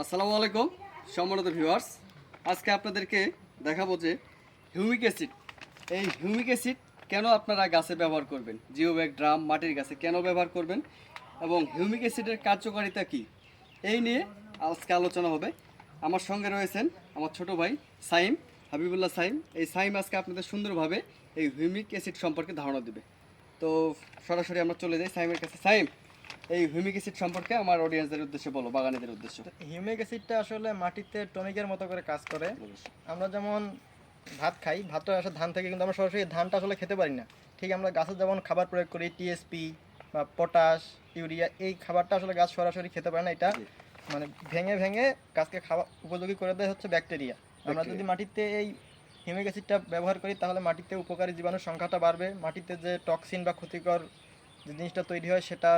আসসালামু আলাইকুম, সম্মানিত ভিউয়ার্স আজকে আপনাদেরকে দেখাবো যে হিউমিক অ্যাসিড এই হিউমিক অ্যাসিড কেন আপনারা গাছে ব্যবহার করবেন? জিও ব্যাগ ড্রাম মাটির গাছে কেন ব্যবহার করবেন? এবং হিউমিক অ্যাসিডের কার্যকারিতা কি? এই নিয়ে আজকে আলোচনা হবে। আমার সঙ্গে রয়েছেন আমার ছোট ভাই সাইম, হাবিবুল্লাহ সাইম। এই সাইম আজকে আপনাদের সুন্দরভাবে এই হিউমিক অ্যাসিড সম্পর্কে ধারণা দেবে। তো সরাসরি আমরা চলে যাই সাইমের কাছে। সাইম এই হিউমিক অ্যাসিড সম্পর্কে আমার অডিয়েন্সদের উদ্দেশ্যে বলো বাগানীদের উদ্দেশ্যে। হিউমিক অ্যাসিডটা আসলে মাটিতে টনিকের মতো করে কাজ করে। আমরা যেমন ভাত খাই ভাতটা আসলে ধান থেকে কিন্তু আমরা সরাসরি ধানটা আসলে খেতে পারি না। ঠিক আমরা গাছে যেমন খাবার প্রয়োগ করি টিএসপি বা পটাশ ইউরিয়া এই খাবারটা আসলে গাছ সরাসরি খেতে পারে না। এটা মানে ভেঙে ভেঙে গাছকে খাওয়া উপযোগী করে দেয় হচ্ছে ব্যাকটেরিয়া আমরা যদি মাটিতে এই হিউমিক অ্যাসিডটা ব্যবহার করি তাহলে মাটিতে উপকারী জীবাণুর সংখ্যাটা বাড়বে। মাটিতে যে টক্সিন বা ক্ষতিকর যে জিনিসটা তৈরি হয় সেটা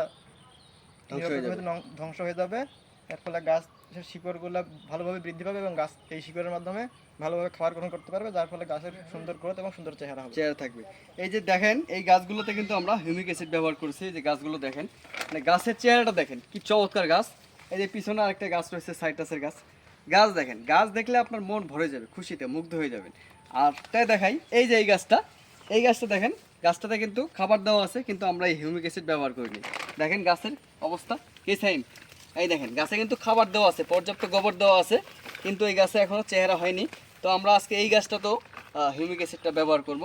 ধ্বংস হয়ে যাবে। এর ফলে গাছের শিকড়গুলো ভালোভাবে বৃদ্ধি পাবে এবং গাছ এই শিকড়ের মাধ্যমে ভালোভাবে খাবার গ্রহণ করতে পারবে যার ফলে গাছের সুন্দর গ্রোথ এবং সুন্দর চেহারা হবে। চেয়ার থাকবে। এই যে দেখেন এই গাছগুলোতে কিন্তু আমরা হিউমিক অ্যাসিড ব্যবহার করছি যে গাছগুলো দেখেন। মানে গাছের চেহারাটা দেখেন কি চমৎকার গাছ। এই যে পিছনে আরেকটা গাছ রয়েছে সাইটাসের গাছ। গাছ দেখেন গাছ দেখলে আপনার মন ভরে যাবে খুশিতে মুগ্ধ হয়ে যাবেন। আর তাই দেখাই এই যে এই গাছটা এই গাছটা দেখেন গাছটাতে কিন্তু খাবার দেওয়া আছে, কিন্তু আমরা এই হিউমিক অ্যাসিড ব্যবহার করিনি। দেখেন গাছের অবস্থা কে সাইন এই দেখেন, গাছে কিন্তু খাবার দেওয়া আছে, পর্যাপ্ত গোবর দেওয়া আছে, কিন্তু এই গাছে এখনও চেহারা হয়নি। তো আমরা আজকে এই গাছটা তো হিউমিক অ্যাসিডটা ব্যবহার করব।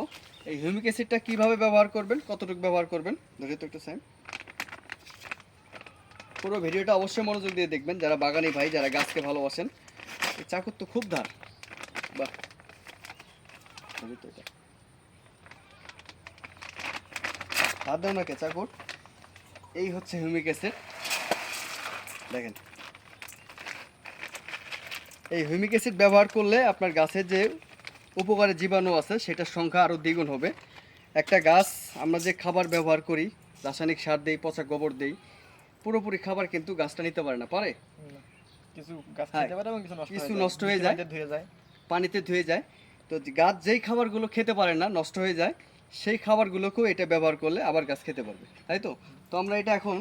এই হিউমিক অ্যাসিডটা কীভাবে ব্যবহার করবেন, কতটুকু ব্যবহার করবেন ধরে তো একটু সাইন পুরো ভিডিওটা অবশ্যই মনোযোগ দিয়ে দেখবেন, যারা বাগানি ভাই, যারা গাছকে ভালোবাসেন। চাকুর তো খুব ধার। বাহ। ধরি তো এটা। দাও না কে চাকুর এই হচ্ছে হিউমিক অ্যাসিড দেখেন। এই হিউমিক অ্যাসিড ব্যবহার করলে আপনার গাছের যে উপকারী জীবাণু আছে সেটার সংখ্যা আরও দ্বিগুণ হবে। একটা গাছ আমরা যে খাবার ব্যবহার করি রাসায়নিক সার দেই পচা গোবর দেই পুরোপুরি খাবার কিন্তু গাছটা নিতে পারে না পারে? কিছু গাছ হ্যাঁ, খেতে পারে এবং কিছু নষ্ট হয়ে ধুয়ে যায়। পানিতে ধুয়ে যায়। তো গাছ যেই খাবারগুলো খেতে পারে না নষ্ট হয়ে যায়। সেই খাবারগুলোকেও এটা ব্যবহার করলে আবার গাছ খেতে পারবে তাই তো? তো আমরা এটা এখন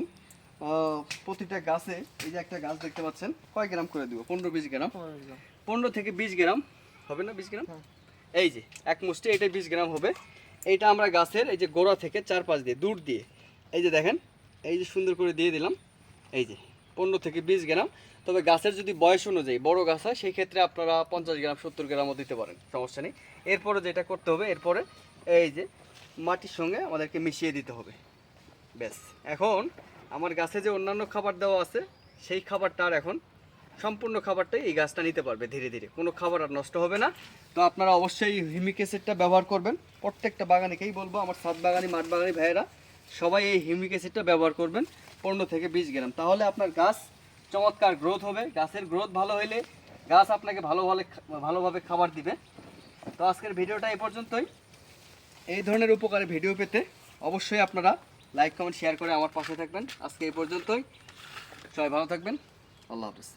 প্রতিটা গাছে এই যে একটা গাছ দেখতে পাচ্ছেন কয় গ্রাম করে দিব? পনেরো বিশ গ্রাম। পনেরো থেকে বিশ গ্রাম। হবে না বিশ গ্রাম? এই যে এক মুষ্টি এটা বিশ গ্রাম হবে। এইটা আমরা গাছের এই যে গোড়া থেকে চার পাঁচ দিয়ে দূর দিয়ে এই যে দেখেন এই যে সুন্দর করে দিয়ে দিলাম। এই যে পনেরো থেকে বিশ গ্রাম। তবে গাছের যদি বয়স অনুযায়ী বড় গাছ হয় সেই ক্ষেত্রে আপনারা পঞ্চাশ গ্রাম সত্তর গ্রামও দিতে পারেন সমস্যা নেই। এরপরে যেটা করতে হবে এরপরে এই যে মাটির সঙ্গে আমাদেরকে মিশিয়ে দিতে হবে। ব্যাস। এখন আমার গাছে যে অন্যান্য খাবার দেওয়া আছে, সেই খাবারটা আর এখন সম্পূর্ণ খাবারটাই এই গাছটা নিতে পারবে ধীরে ধীরে। কোনো খাবার আর নষ্ট হবে না। তো আপনারা অবশ্যই হিউমিক অ্যাসিডটা ব্যবহার করবেন। প্রত্যেকটা বাগানিকেই বলব, আমার সাত বাগানি, মাঠ বাগানি ভাইয়েরা, সবাই এই হিউমিক অ্যাসিডটা ব্যবহার করবেন পনেরো থেকে বিশ গ্রাম। তাহলে আপনার গাছ চমৎকার গ্রোথ হবে। গাছের গ্রোথ ভালো হলে গাছ আপনাকে ভালো ভালো ভালোভাবে খাবার দিবে। তো আজকের ভিডিওটা এই পর্যন্তই। এই ধরনের উপকারী ভিডিও পেতে অবশ্যই আপনারা লাইক কমেন্ট শেয়ার করে আমার পাশে থাকবেন। আজকে এই পর্যন্তই। সবাই ভালো থাকবেন। আল্লাহ হাফিজ।